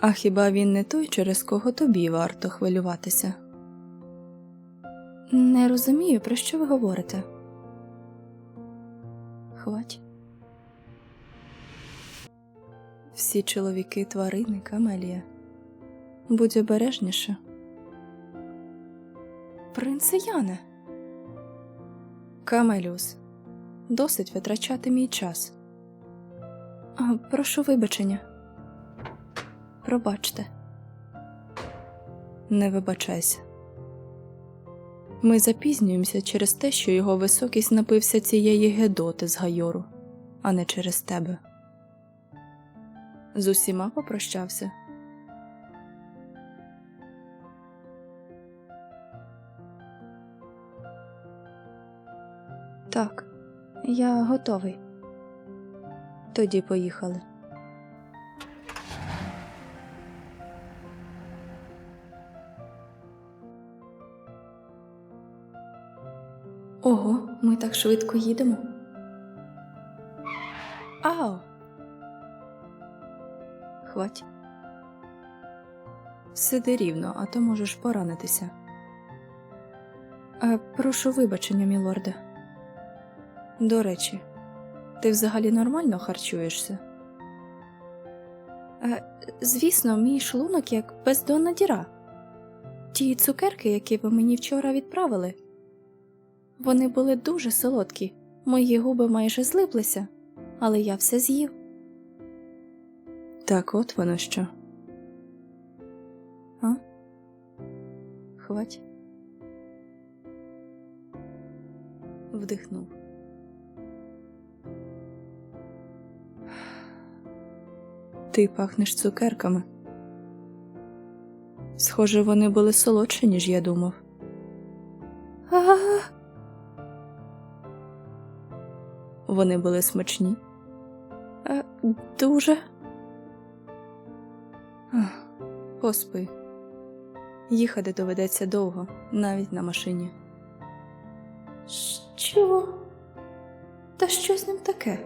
А хіба він не той, через кого тобі варто хвилюватися? Не розумію, про що ви говорите. Хвать. Всі чоловіки тварини, Камелія. Будь обережніше. Принце Яне. Камеліус, досить витрачати мій час. Прошу вибачення. Пробачте. Не вибачайся. Ми запізнюємося через те, що його високість напився цієї гедоти з гайору, а не через тебе. З усіма попрощався. Так, я готовий. Тоді поїхали. Ого, ми так швидко їдемо. Ао. Хвать. Сиди рівно, а то можеш поранитися. Е, прошу вибачення, мілорде. До речі, ти взагалі нормально харчуєшся? Е, звісно, мій шлунок як бездонна діра. Ті цукерки, які ви мені вчора відправили. Вони були дуже солодкі, мої губи майже злиплися, але я все з'їв. Так от воно що. А? Хвать. Вдихнув. Ти пахнеш цукерками. Схоже, вони були солодші, ніж я думав. А. Вони були смачні. Е, дуже. Поспи. Їхати доведеться довго, навіть на машині. Що? Та що з ним таке?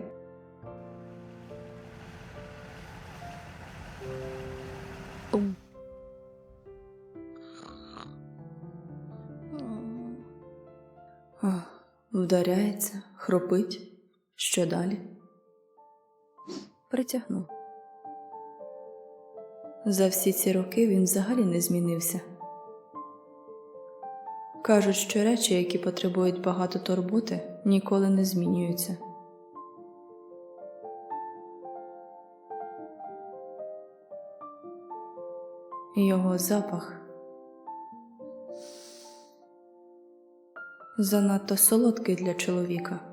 Вдаряється, хропить. Що далі? Притягнув. За всі ці роки він взагалі не змінився. Кажуть, що речі, які потребують багато турботи, ніколи не змінюються. Його запах занадто солодкий для чоловіка.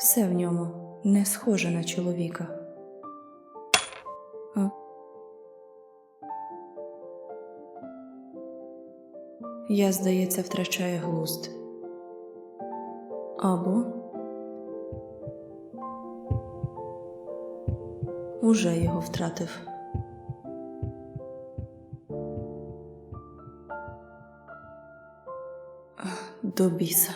Все в ньому не схоже на чоловіка. А? Я, здається, втрачаю глузд. Або уже його втратив. До біса.